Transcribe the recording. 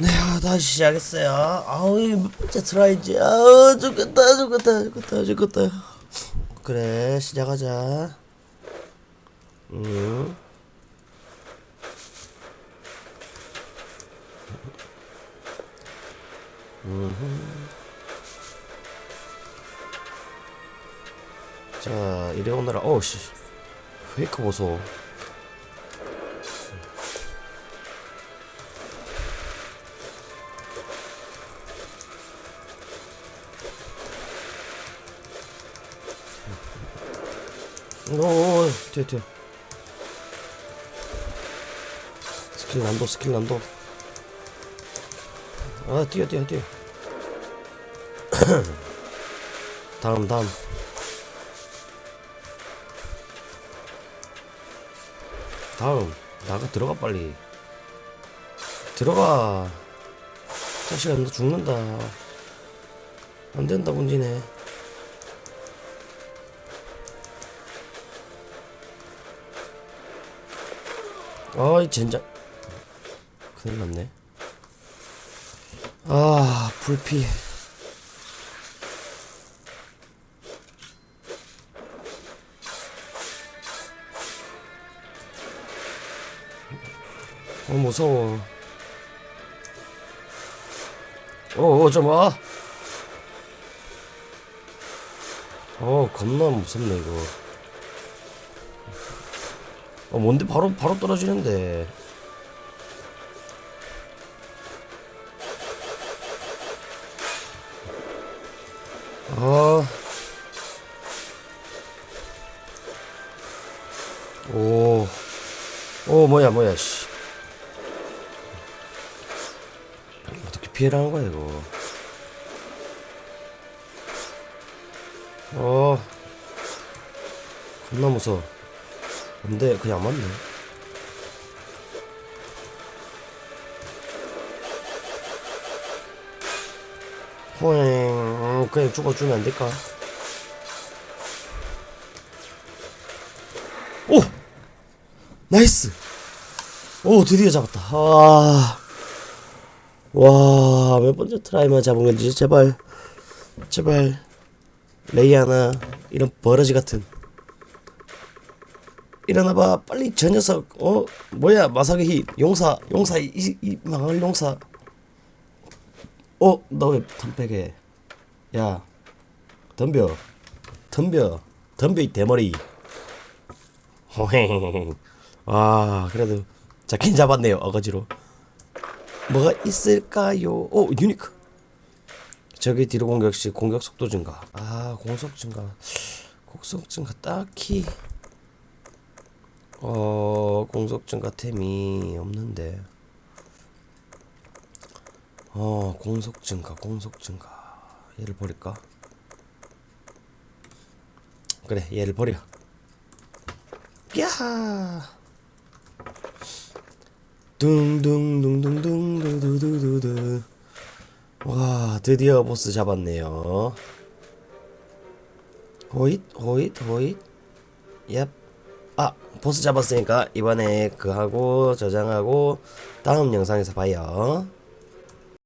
네, 아, 다시 시작했어요. 아우, 이 진짜 트라이지. 아우, 죽겠다, 죽겠다, 죽겠다, 죽겠다. 그래, 시작하자. 음. 음. 자, 이래 오느라, 어우, 씨. 페이크 보소. 오, 뒤에, 뒤에. 스킬 난도, 스킬 난도. 아, 뛰어, 뛰어, 뛰어. 다음, 다음. 다음. 나가, 들어가, 빨리. 들어가. 자식아, 너 죽는다. 안 된다, 문지네. 아이 젠장. 큰일 났네. 아 불피. 어 무서워. 어어 좀와. 어 겁나 무섭네 이거 어 뭔데 바로 바로 떨어지는데 아. 오. 오, 뭐야, 뭐야, 씨. 어떻게 피해라는 거야, 이거. 어. 겁나 무서워. 근데 그냥 안 맞네. 호잉 음, 그냥 죽어주면 안 될까? 오 나이스 오 드디어 잡았다 아. 아와몇 번째 트라이만 잡은 건지 제발 제발 레이아나 이런 버러지 같은 일어나봐. 빨리 저 녀석 어? 뭐야? 마사기 히 용사 용사 이, 이 망할 용사. 어? 너 왜 탐백해? 야 덤벼. 덤벼. 덤벼 이 대머리. 호행 아 그래도 잡긴 잡았네요 어거지로. 뭐가 있을까요? 오 유니크. 저기 뒤로 공격 시 공격 속도 증가. 아 공속 증가. 공속 증가 딱히 어 공속 증가 템이 없는데 어 공속 증가 공속 증가 얘를 버릴까 그래 얘를 버려 야하 둥둥둥둥둥두두두두두 와 드디어 보스 잡았네요 호잇 호잇 호잇 얍 아, 보스 잡았으니까 이번에 그 하고 저장하고 다음 영상에서 봐요.